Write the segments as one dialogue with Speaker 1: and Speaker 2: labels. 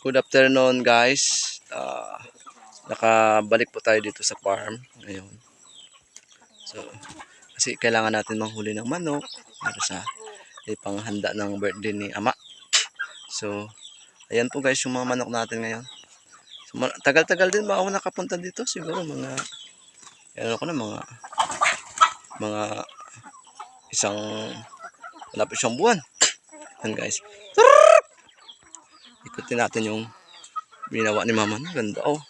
Speaker 1: Good afternoon guys. Ah, nakabalik po tayo dito sa farm ngayon. So, kasi kailangan natin manghuli ng manok para sa ipanghanda ng birthday ni ama. So, ayan po guys yung mga manok natin ngayon. Tagal-tagal din ba ako nakapunta dito? Siguro mga ano ko na mga mga isang malapit isang buwan. Yan guys. Ikutin natin yung ginawa ni Mama. Ang Ganda oh.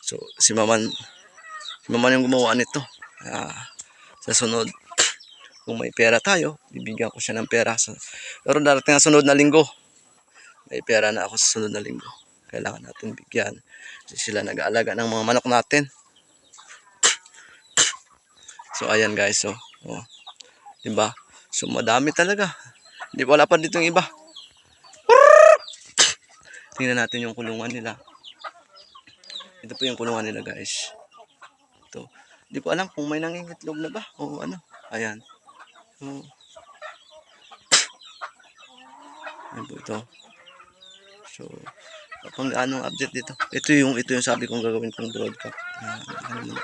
Speaker 1: So si Mama si Mama yung gumawa nito. Ah, sa sunod kung may pera tayo, bibigyan ko siya ng pera. Sa, pero darating ang sunod na linggo. May pera na ako sa sunod na linggo. Kailangan natin bigyan. Kasi sila nag-aalaga ng mga manok natin. So ayan guys, so oh. 'Di ba? So madami talaga. Hindi wala pa dito yung iba. Tingnan natin yung kulungan nila. Ito po yung kulungan nila guys. Ito. Hindi ko alam kung may nangingitlog na ba o ano. Ayan. So, ayan po ito. So, pang anong update dito. Ito yung ito yung sabi kong gagawin kong broadcast. Ah, ano mo.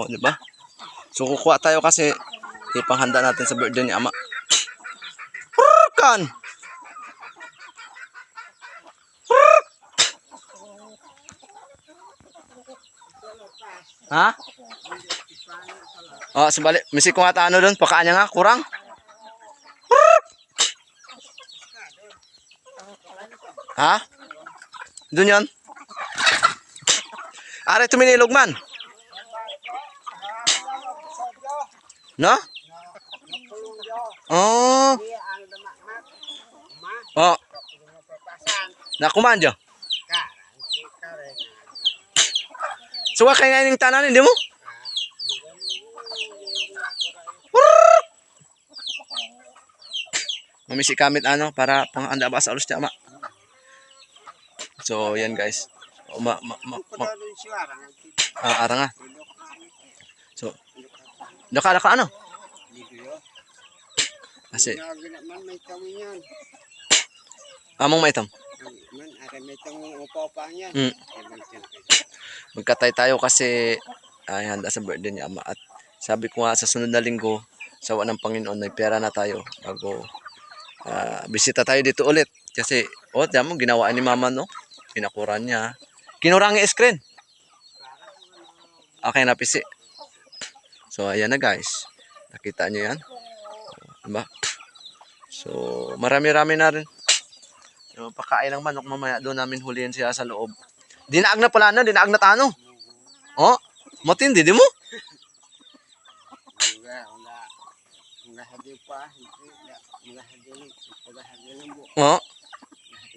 Speaker 1: O, di ba? So, kukuha tayo kasi ipanghanda natin sa birthday ni Ama. Kan! Ha? Oh, sabali. Misi ko nga ano doon. Pakaan niya nga. Kurang. Ha? Doon yan. Are, tuminilog man. No? Oh. Oh. Nakuman dyan. So, wa kaya yung tanan, hindi mo? Mamisi kamit ano para panganda ba sa ulos ama. So, yan guys. O, ma, ma, ma, ma, ah, ara nga. So, laka laka ano? Kasi,
Speaker 2: man may tawin yan.
Speaker 1: among maitam.
Speaker 2: Man, ara may tawin upa-upa yan.
Speaker 1: Mm. Magkatay tayo kasi ay handa sa birthday ni Ama. At sabi ko nga sa sunod na linggo sawa ng Panginoon may pera na tayo bago ah, bisita tayo dito ulit. Kasi oh tiyan mo ginawa ni Mama no? Kinakuran niya. Kinurangi screen. Okay na pisi so ayan na guys. Nakita niyo yan? Diba so marami-rami na rin yung pakain ng manok mamaya doon namin huliin siya sa loob Dinaag na pala na, dinaag na tano. Oh, matindi di mo?
Speaker 2: Mga, mga, mga hadi pa, hindi, mga hadi lang, mga hadi lang bu,
Speaker 1: Oh,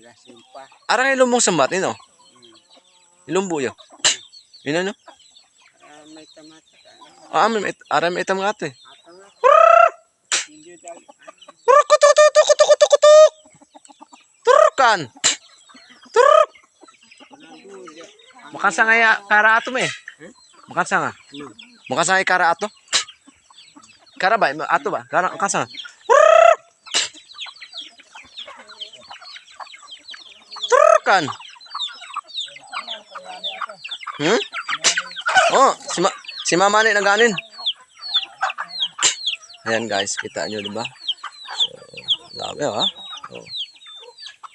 Speaker 2: mga simpa.
Speaker 1: arang ilumbong sambat no. Turk.
Speaker 2: naguya.
Speaker 1: Makan sa nga kara ato me. Makan sa nga.
Speaker 2: Ano?
Speaker 1: Makan sa nga kara ato. Kara ba? Ato ba? Kara makan sa nga. Turkan. Hmm? Oh, si, ma si mama ni naganin. Ayan guys, kita nyo diba? So, dami ha. Oh.